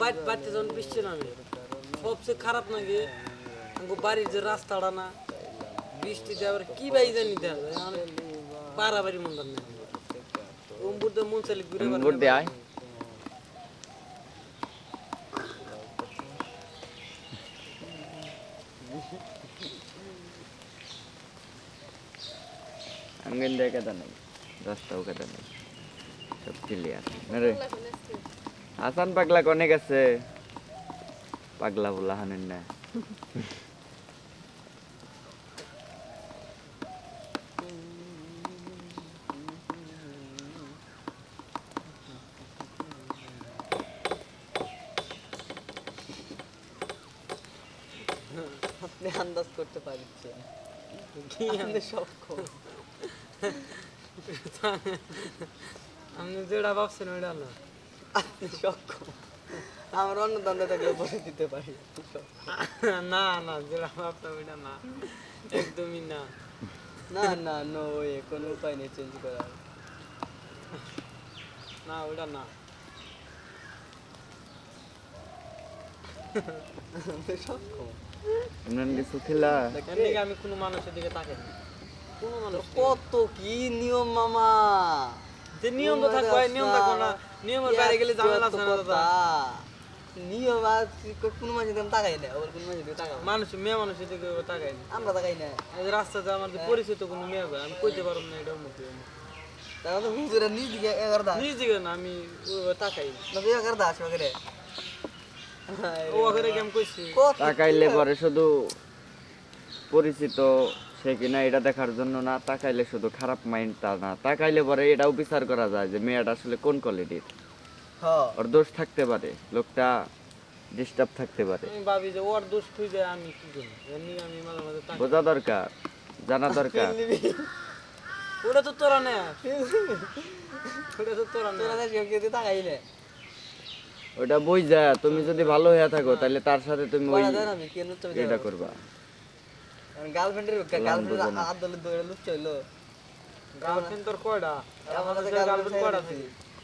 বাড়ি বাড়িতে যখন বৃষ্টি নামে, সবচেয়ে খারাপ নাকি বাড়ির যে রাস্তাটা না বৃষ্টিতে আবার কি বাই জানি দেওয়া যায় মানে পারাবাড়ি মন্দার নেই অম্বুর মন চাইলে ঘুরে ভোট দে আয়। আঙ্গেন দিয়ে কেদা নেই দশটাও কেদা নেই সব রে। হাসান পাগলা কনে গেছে? পাগলা বলা হানেন না। আপনি আন্দাজ করতে পারছেন। সক্ষম আমি যেটা ভাবছেন ওইটা না। আপনি সক্ষম। আমার অন্য দ্বন্দ্ব থাকলে বলে দিতে পারি। না না যেটা ভাবতাম ওইটা না। একদমই না। না না নো ওয়ে কোনো উপায় নেই চেঞ্জ করার। না ওইটা না। কিছু খেলা? আমি কোনো মানুষের দিকে তাকাই না কোনো মানুষ কত কি নিয়ম মামা? যে নিয়ম তো থাকবে হয়, নিয়ম থাকবে না। নিয়মের বাইরে গেলে ঝামেলা আছে না দাদা? নিয়ম আর কোনো দিকে আমি তাকাই না আবার কোনো দিকে তাকাবো মানুষ মেয়ে মানুষের দিকে তাকাই না। আমরা তাকাই না। এই যে রাস্তাতে আমার যে পরিচিত কোনো মেয়ে হবে আমি কইতে পারব না এটা মুখে তারা তো হুজুরা নিজ দিকে এগারো দা নিজ দিকে না আমি তাকাই না। এগারো দা আসবে ও আগে কইছি। তাকাইলে পরে শুধু পরিচিত সে কিনা এটা দেখার জন্য না তাকাইলে শুধু খারাপ মাইন্ড তা না। তাকাইলে পরে এটাও বিচার করা যায় যে মেয়েটা আসলে কোন কোয়ালিটির হ্যাঁ। ওর দোষ থাকতে পারে লোকটা ডিস্টার্ব থাকতে পারে। আমি ভাবি যে ওর দোষ খুঁজে আমি কি করি? এমনি আমি মাঝে মাঝে বোঝা দরকার জানা দরকার। ওটা তো তোরা না। ওটা তো তোরা না। তোরা কেউ কেউ তাকাই ওটা বই যায় তুমি যদি ভালো হয়ে থাকো তাহলে তার সাথে তুমি ওই এটা করবা। গার্লফ্রেন্ডের গার্লফ্রেন্ড আদলে দৌড়ে লুচ্ছ হইল। গার্লফ্রেন্ড তোর কয়টা গার্লফ্রেন্ড কয়টা